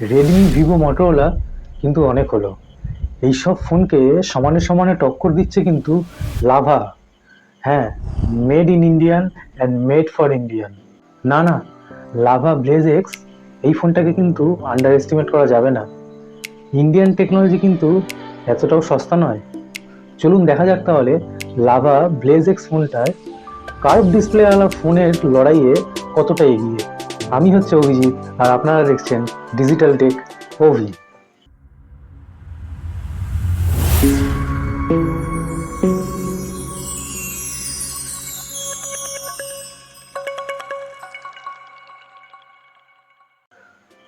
Redmi Vivo Motorola কিন্তু অনেক হলো। এইসব ফোনকে সমানে সমানে টক্কর দিচ্ছে কিন্তু লাভা। হ্যাঁ made in Indian and made for Indian না না, লাভা ব্লেজ এক্স এই ফোনটাকে কিন্তু আন্ডার এস্টিমেট করা যাবে না। ইন্ডিয়ান টেকনোলজি কিন্তু এতটাও সস্তা নয়। চলুন দেখা যাক তাহলে লাভা ব্লেজ এক্স ফোনটায় কার্ভ ডিসপ্লেওয়ালা ফোনের লড়াইয়ে কতটা এগিয়ে। আমি হচ্ছে অভিজিৎ, আর আপনারা দেখছেন ডিজিটাল টেক অভি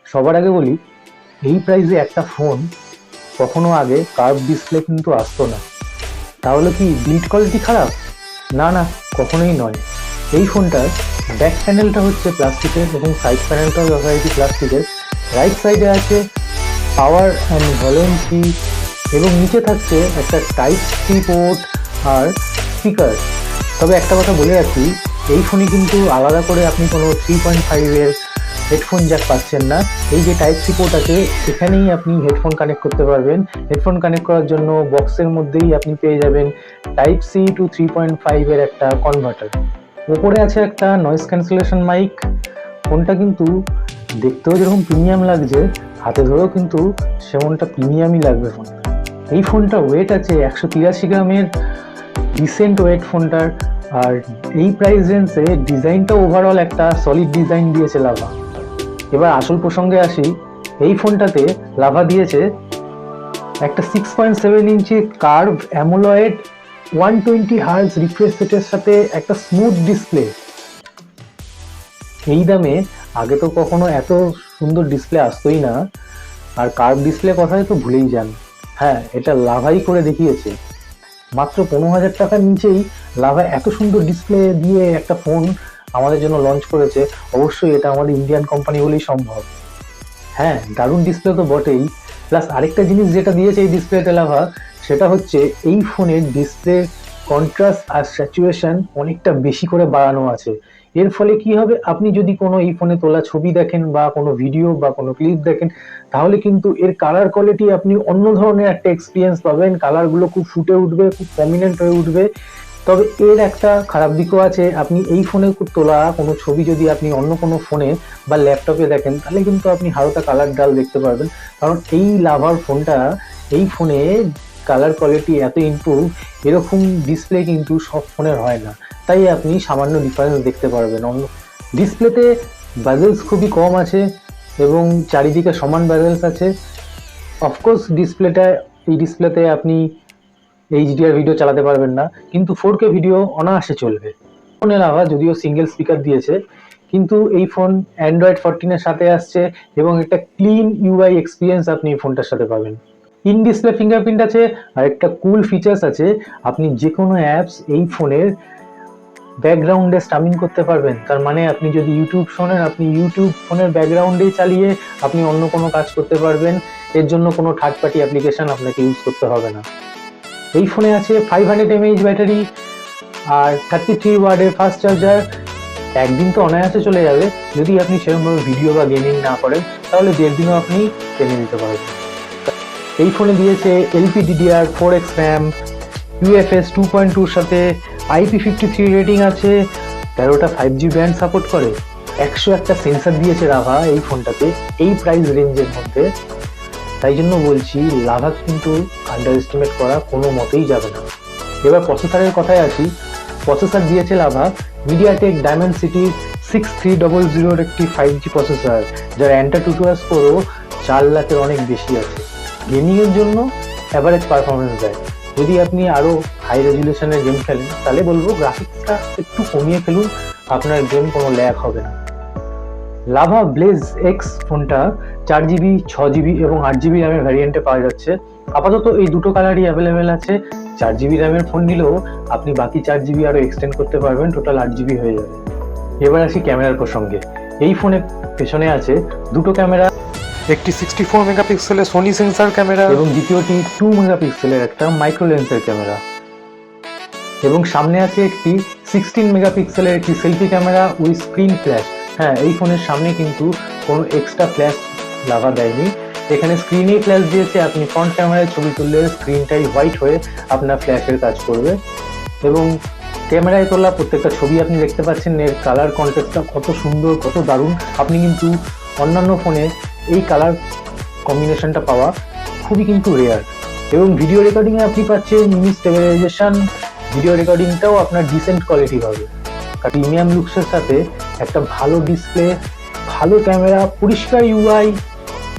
সবার আগে বলি, এই প্রাইসে একটা ফোন কখনো আগে কার্ভ ডিসপ্লে কিন্তু আসতো না। তাহলে কি বিল্ড কোয়ালিটি খারাপ? না না, কখনোই নয়। এই ফোনটার ব্যাক প্যানেলটা হচ্ছে প্লাস্টিকের এবং সাইড প্যানেলটাও যথারীতি প্লাস্টিকের রাইট সাইডে আছে পাওয়ার অ্যান্ড ভলিউম কি এবং নিচে থাকছে একটা টাইপ সি পোর্ট আর স্পিকার তবে একটা কথা বলে রাখি, এই ফোনে কিন্তু আলাদা করে আপনি কোনো থ্রি পয়েন্ট ফাইভের হেডফোন জ্যাক পাচ্ছেন না। এই যে টাইপ সি পোর্ট আছে, এখানেই আপনি হেডফোন কানেক্ট করতে পারবেন। হেডফোন কানেক্ট করার জন্য বক্সের মধ্যেই আপনি পেয়ে যাবেন type C to three point ফাইভের একটা কনভার্টার ওপরে আছে একটা নয়েজ ক্যান্সেলেশন মাইক ফোনটা কিন্তু দেখতেও যেরকম প্রিমিয়াম লাগছে, হাতে ধরেও কিন্তু সেমনটা প্রিমিয়ামই লাগবে ফোন এই ফোনটা ওয়েট আছে একশো তিরাশি গ্রামের রিসেন্ট ওয়েট ফোনটার। আর এই প্রাইস রেঞ্জে ডিজাইনটা ওভারঅল একটা সলিড ডিজাইন দিয়েছে লাভা। এবার আসল প্রসঙ্গে আসি, এই ফোনটাতে লাভা দিয়েছে একটা six point seven inch curve AMOLED one twenty hertz refresh সেটের সাথে একটা স্মুথ ডিসপ্লে। এই দামে আগে তো কখনো এত সুন্দর ডিসপ্লে আসতোই না। আর কার্ভ ডিসপ্লে কথায় তো ভুলেই যান। হ্যাঁ এটা লাভাই করে দেখিয়েছে। মাত্র পনেরো হাজার টাকার নিচেই লাভা এত সুন্দর ডিসপ্লে দিয়ে একটা ফোন আমাদের জন্য লঞ্চ করেছে। অবশ্যই এটা আমাদের ইন্ডিয়ান কোম্পানি বলেই সম্ভব। হ্যাঁ দারুণ ডিসপ্লে তো বটেই। প্লাস আরেকটা জিনিস যেটা দিয়েছে এই ডিসপ্লেতে লাভা, সেটা হচ্ছে এই ফোনের ডিসপ্লে কন্ট্রাস্ট আর স্যাচুয়েশন অনেকটা বেশি করে বাড়ানো আছে। এর ফলে কি হবে? আপনি যদি কোনো এই ফোনে তোলা ছবি দেখেন বা কোনো ভিডিও বা কোনো ক্লিপ দেখেন, তাহলে কিন্তু এর কালার কোয়ালিটি আপনি অন্য ধরনের একটা এক্সপিরিয়েন্স পাবেন। কালারগুলো খুব ফুটে উঠবে, খুব প্রমিনেন্ট হয়ে উঠবে। তবে এর একটা খারাপ দিকও আছে। আপনি এই ফোনে তোলা কোনো ছবি যদি আপনি অন্য কোনো ফোনে বা ল্যাপটপে দেখেন, তাহলে কিন্তু আপনি হালকা কালার ডাল দেখতে পারবেন। কারণ এই লাভার ফোনটা এই ফোনে কালার কোয়ালিটি এত ইমপ্রুভ এরকম ডিসপ্লে কিন্তু সব ফোনের হয় না। তাই আপনি সামান্য ডিফারেন্স দেখতে পারবেন। অন্য ডিসপ্লেতে বাজেলস খুবই কম আছে এবং চারিদিকে সমান বাজেলস আছে। অফকোর্স ডিসপ্লেটা এই ডিসপ্লেতে আপনি এইচডিআর ভিডিও চালাতে পারবেন না, কিন্তু ফোর কে ভিডিও অনায়াসে চলবে। ফোনের আওয়াজ যদিও সিঙ্গেল স্পিকার দিয়েছে, কিন্তু এই ফোন অ্যান্ড্রয়েড ফোরটিনের সাথে আসছে এবং একটা ক্লিন ইউআই এক্সপিরিয়েন্স আপনি এই ফোনটার সাথে পাবেন। ইন ডিসপ্লে ফিঙ্গারপ্রিন্ট আছে, আর একটা কুল ফিচার্স আছে, আপনি যে কোনো অ্যাপস এই ফোনের ব্যাকগ্রাউন্ডে স্টামিং করতে পারবেন। তার মানে আপনি যদি ইউটিউব শোনেন আপনি ইউটিউব ফোনের ব্যাকগ্রাউন্ডেই চালিয়ে আপনি অন্য কোনো কাজ করতে পারবেন, এর জন্য কোনো থার্ড পার্টি অ্যাপ্লিকেশন আপনাকে ইউজ করতে হবে না। এই ফোনে আছে ফাইভ হান্ড্রেড এমএইচ ব্যাটারি আর থার্টি থ্রি ওয়ার্ডের ফাস্ট চার্জার একদিন তো অনায়াসে চলে যাবে। যদি আপনি সেরকমভাবে ভিডিও বা গেমিং না করেন, তাহলে দেড় দিনও আপনি টেনে নিতে পারবেন। এই ফোনে দিয়েছে LP DDR four X RAM UFS two point টুর সাথে আইপি ফিফটি থ্রি রেটিং আছে। তেরোটা ফাইভ জি ব্যান্ড সাপোর্ট করে। একশো একটা সেন্সার দিয়েছে রাভা এই ফোনটাতে। এই প্রাইস রেঞ্জের মধ্যে তাই জন্য বলছি লাভা কিন্তু আন্ডার এস্টিমেট করা কোনো মতেই যাবে না। এবার প্রসেসরের কথায় আসি। প্রসেসর দিয়েছে Lava MediaTek Dimensity six three double জিরোর একটি ফাইভ জি প্রসেসর যার অ্যান্টা টুটুয়াস স্কোরও চার লাখের অনেক বেশি আছে। গেমিংয়ের জন্য অ্যাভারেজ পারফরমেন্স দেয়। যদি আপনি আরও হাই রেজুলেশনের গেম খেলেন, তাহলে বলব গ্রাফিক্সটা একটু কমিয়ে ফেলুন, আপনার গেম কোনো ল্যাক হবে না। লাভা ব্লেজ এক্স ফোনটা চার জিবি ছ জিবি এবং আট জিবি র্যামের ভ্যারিয়েন্টে পাওয়া যাচ্ছে। আপাতত এই দুটো কালারই অ্যাভেলেবেল আছে। চার জিবি র্যামের ফোন নিলেও আপনি বাকি চার জিবি আরও এক্সটেন্ড করতে পারবেন টোটাল আট জিবি হয়ে যাবে। এবার আসি ক্যামেরার প্রসঙ্গে। এই ফোনে পেছনে আছে দুটো ক্যামেরা একটি সিক্সটি ফোর মেগাপিক্সেলের সোনি সেন্সার ক্যামেরা এবং দ্বিতীয়টি টু মেগাপিক্সেলের একটা মাইক্রো লেন্সের ক্যামেরা এবং সামনে আছে একটি সিক্সটিন মেগাপিক্সেলের একটি selfie camera with screen flash হ্যাঁ এই ফোনের সামনে কিন্তু কোনো এক্সট্রা ফ্ল্যাশ লাগা দেয়নি। এখানে স্ক্রিনেই ফ্ল্যাশ দিয়েছে, আপনি ফ্রন্ট ক্যামেরায় ছবি তুললে স্ক্রিনটাই হোয়াইট হয়ে আপনার ফ্ল্যাশের কাজ করবে। এবং ক্যামেরায় তোলা প্রত্যেকটা ছবি আপনি দেখতে পাচ্ছেন, এর কালার কন্টেস্টটা কত সুন্দর, কত দারুণ। আপনি কিন্তু অন্যান্য ফোনে এই কালার কম্বিনেশনটা পাওয়া খুবই কিন্তু রেয়ার এবং ভিডিও রেকর্ডিংয়ে আপনি পাচ্ছেন ইমেজ স্টেবিলাইজেশন ভিডিও রেকর্ডিংটাও আপনার ডিসেন্ট কোয়ালিটি হবে প্রিমিয়াম লুকসের সাথে একটা ভালো ডিসপ্লে ভালো ক্যামেরা পরিষ্কার ইউআই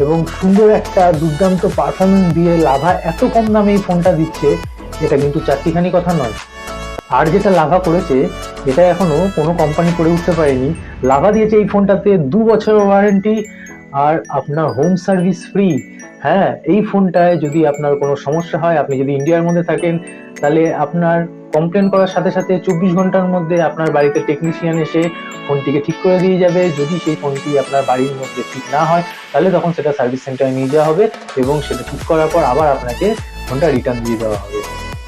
এবং সুন্দর একটা দুর্দান্ত পারফরমেন্স দিয়ে লাভা এত কম দামে এই ফোনটা দিচ্ছে এটা কিন্তু চারটিখানি কথা নয়। আর যেটা লাভা করেছে এটা এখনও কোনো কোম্পানি করে উঠতে পারেনি, লাভা দিয়েছে এই ফোনটাতে দু বছর ওয়ারেন্টি আর আপনার হোম সার্ভিস ফ্রি হ্যাঁ এই ফোনটায় যদি আপনার কোনো সমস্যা হয়, আপনি যদি ইন্ডিয়ার মধ্যে থাকেন, তাহলে আপনার কমপ্লেন করার সাথে সাথে চব্বিশ ঘণ্টার মধ্যে আপনার বাড়িতে টেকনিশিয়ান এসে ফোনটিকে ঠিক করে দিয়ে যাবে। যদি সেই ফোনটি আপনার বাড়ির মধ্যে ঠিক না হয়, তাহলে তখন সেটা সার্ভিস সেন্টারে নিয়ে যাওয়া হবে এবং সেটা ঠিক করার পর আবার আপনাকে ফোনটা রিটার্ন দিয়ে দেওয়া হবে।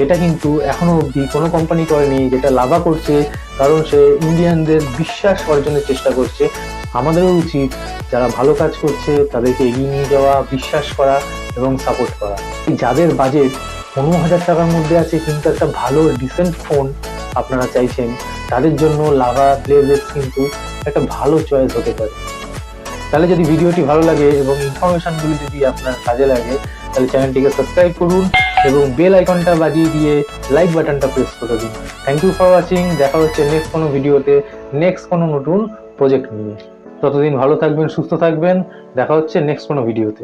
এটা কিন্তু এখনও অবধি কোনো কোম্পানি করেনি যেটা লাভা করছে, কারণ সে ইন্ডিয়ানদের বিশ্বাস অর্জনের চেষ্টা করছে। আমাদেরও উচিত যারা ভালো কাজ করছে, তাদেরকে এগিয়ে নিয়ে যাওয়া, বিশ্বাস করা এবং সাপোর্ট করা। যাদের বাজেট পনেরো হাজার টাকার মধ্যে আছে, কিন্তু একটা ভালো ডিসেন্ট ফোন আপনারা চাইছেন, তাদের জন্য লাভা ব্লেজেস কিন্তু একটা ভালো চয়েস হতে পারে। তাহলে যদি ভিডিওটি ভালো লাগে এবং ইনফরমেশনগুলি যদি আপনার কাজে লাগে, তাহলে চ্যানেলটিকে সাবস্ক্রাইব করুন এবং বেল আইকনটা বাজিয়ে দিয়ে লাইক বাটনটা প্রেস করে দিন। থ্যাংক ইউ ফর ওয়াচিং দেখা হচ্ছে নেক্সট কোনো ভিডিওতে নেক্সট কোনো নতুন প্রজেক্ট নিয়ে। ততদিন ভালো থাকবেন, সুস্থ থাকবেন, দেখা হচ্ছে নেক্সট কোনো ভিডিওতে।